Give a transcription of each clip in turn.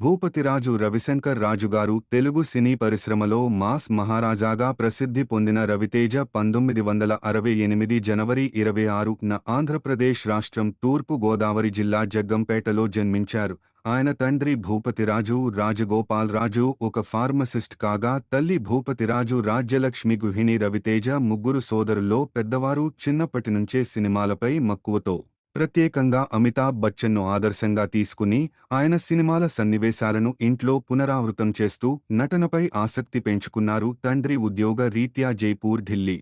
భూపతిరాజు రవిశంకర్ రాజుగారు తెలుగు సినీ పరిశ్రమలో మాస్ మహారాజాగా ప్రసిద్ధి పొందిన రవితేజ పంతొమ్మిది వందల అరవై ఎనిమిది జనవరి ఇరవై ఆరున ఆంధ్రప్రదేశ్ రాష్ట్రం తూర్పు గోదావరి జిల్లా జగ్గంపేటలో జన్మించారు. ఆయన తండ్రి భూపతిరాజు రాజగోపాల్రాజు ఒక ఫార్మసిస్ట్ కాగా తల్లి భూపతిరాజు రాజ్యలక్ష్మి గృహిణి రవితేజ ముగ్గురు సోదరుల్లో పెద్దవారు చిన్నప్పటి నుంచే సినిమాలపై మక్కువతో ప్రత్యేకంగా అమితాబ్ బచ్చన్ను ఆదర్శంగా తీసుకుని ఆయన సినిమాల సన్నివేశాలను ఇంట్లో పునరావృతం చేస్తూ నటనపై ఆసక్తి పెంచుకున్నారు తండ్రి ఉద్యోగ రీత్యా జైపూర్ ఢిల్లీ.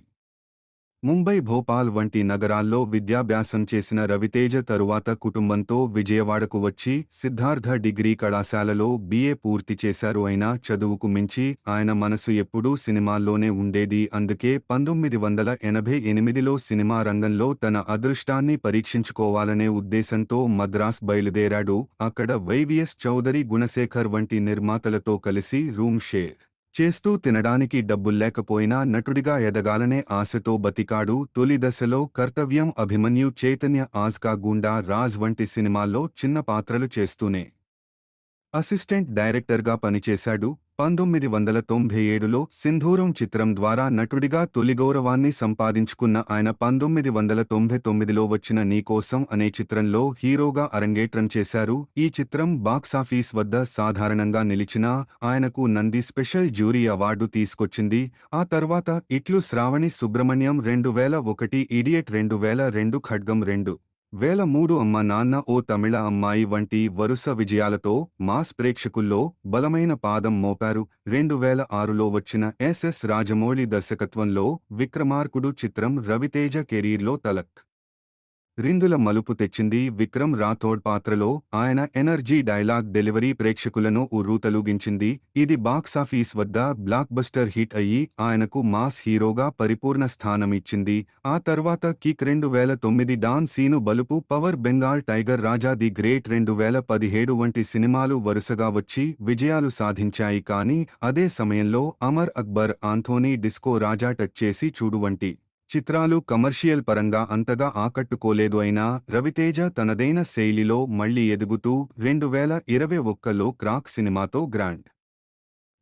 ముంబై భోపాల్ వంటి నగరాల్లో విద్యాభ్యాసం చేసిన రవితేజ తరువాత కుటుంబంతో విజయవాడకు వచ్చి సిద్ధార్థ డిగ్రీ కళాశాలలో బీఏ పూర్తి చేశారు. అయినా చదువుకు మించి ఆయన మనసు ఎప్పుడూ సినిమాల్లోనే ఉండేది. అందుకే పంతొమ్మిది వందల ఎనభై ఎనిమిదిలో సినిమా రంగంలో తన అదృష్టాన్ని పరీక్షించుకోవాలనే ఉద్దేశంతో మద్రాస్ బయలుదేరాడు. అక్కడ వైవిఎస్ చౌదరి గుణశేఖర్ వంటి నిర్మాతలతో కలిసి రూమ్ షేర్ చేస్తూ తినడానికి డబ్బుల్లేకపోయినా నటుడిగా ఎదగాలనే ఆశతో బతికాడు. తొలి దశలో కర్తవ్యం అభిమన్యు చైతన్య ఆజ్కా గూండా రాజ్ వంటి సినిమాల్లో చిన్న పాత్రలు చేస్తూనే. అసిస్టెంట్ డైరెక్టర్గా పనిచేశాడు. పంతొమ్మిది వందల తొంభై ఏడులో సింధూరం చిత్రం ద్వారా నటుడిగా తొలి గౌరవాన్ని సంపాదించుకున్న ఆయన పంతొమ్మిది వందల తొంభై తొమ్మిదిలో వచ్చిన నీకోసం అనే చిత్రంలో హీరోగా అరంగేట్రం చేశారు. ఈ చిత్రం బాక్సాఫీస్ వద్ద సాధారణంగా నిలిచినా ఆయనకు నంది స్పెషల్ జ్యూరీ అవార్డు తీసుకొచ్చింది. ఆ తర్వాత ఇట్లు శ్రావణి సుబ్రహ్మణ్యం రెండు వేల ఒకటి ఇడియట్ రెండు వేల రెండు ఖడ్గం రెండు వేల మూడు అమ్మ నాన్న ఓ తమిళ అమ్మాయి వంటి వరుస విజయాలతో మాస్ ప్రేక్షకుల్లో బలమైన పాదం మోపారు. రెండు వేల ఆరులో వచ్చిన ఎస్ఎస్ రాజమౌళి దర్శకత్వంలో విక్రమార్కుడు చిత్రం రవితేజ కెరీర్లో తలక్ రిందుల మలుపు తెచ్చింది విక్రమ్ రాథోడ్ పాత్రలో. ఆయన ఎనర్జీ డైలాగ్ డెలివరీ ప్రేక్షకులను ఉర్రూతలూగించింది. ఇది బాక్సాఫీస్ వద్ద బ్లాక్ బస్టర్ హిట్ అయ్యి ఆయనకు మాస్ హీరోగా పరిపూర్ణ స్థానం ఇచ్చింది ఆ తర్వాత కిక్ రెండు వేల తొమ్మిది don Seenu Balupu power Bengal tiger Raja the great రెండు వేల పదిహేడు వంటి సినిమాలు వరుసగా వచ్చి విజయాలు సాధించాయి. కానీ అదే సమయంలో Amar Akbar Anthony disco Raja touch Chesi Chudu వంటి చిత్రాలు కమర్షియల్ పరంగా అంతగా ఆకట్టుకోలేదు అయినా రవితేజ తనదైన శైలిలో మళ్ళీ ఎదుగుతూ రెండు వేల ఇరవై ఒక్కలో క్రాక్ సినిమాతో గ్రాండ్.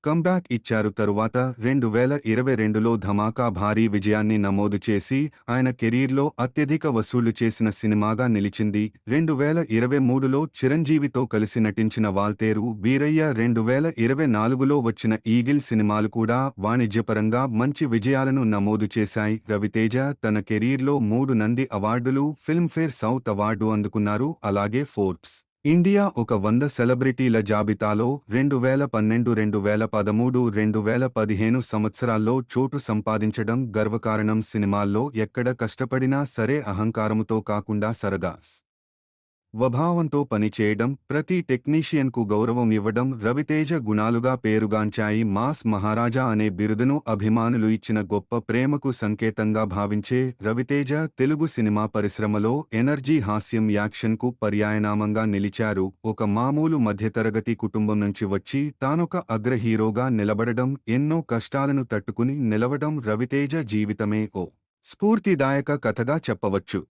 కంబ్యాక్ ఇచ్చారు. తరువాత రెండు వేల ఇరవై రెండులో ధమాకా భారీ విజయాన్ని నమోదు చేసి ఆయన కెరీర్లో అత్యధిక వసూలు చేసిన సినిమాగా నిలిచింది. రెండు వేల ఇరవై మూడులో చిరంజీవితో కలిసి నటించిన వాల్తేరు వీరయ్య రెండు వేల ఇరవై నాలుగులో వచ్చిన ఈగిల్ సినిమాలు కూడా వాణిజ్యపరంగా మంచి విజయాలను నమోదు చేశాయి. రవితేజ తన కెరీర్లో మూడు నంది అవార్డులు ఫిల్మ్ఫేర్ సౌత్ అవార్డు అందుకున్నారు. అలాగే ఫోర్బ్స్ ఇండియా ఒక వంద సెలబ్రిటీల జాబితాలో రెండు వేల పన్నెండు రెండు వేల పదమూడు రెండు వేల పదిహేను సంవత్సరాల్లో చోటు సంపాదించడం గర్వకారణం. సినిమాల్లో ఎక్కడ కష్టపడినా సరే అహంకారముతో కాకుండా సరదాస్ స్వభావంతో పనిచేయడం ప్రతి టెక్నీషియన్కు గౌరవం ఇవ్వడం రవితేజ గుణాలుగా పేరుగాంచాయి మాస్ మహారాజా అనే బిరుదును అభిమానులు ఇచ్చిన గొప్ప ప్రేమకు సంకేతంగా భావించే రవితేజ తెలుగు సినిమా పరిశ్రమలో ఎనర్జీ హాస్యం యాక్షన్కు పర్యాయనామంగా నిలిచారు. ఒక మామూలు మధ్యతరగతి కుటుంబం నుంచి వచ్చి తానొక అగ్ర హీరోగా నిలబడడం ఎన్నో కష్టాలను తట్టుకుని నిలవడం రవితేజ జీవితమే ఓ స్ఫూర్తిదాయక కథగా చెప్పవచ్చు.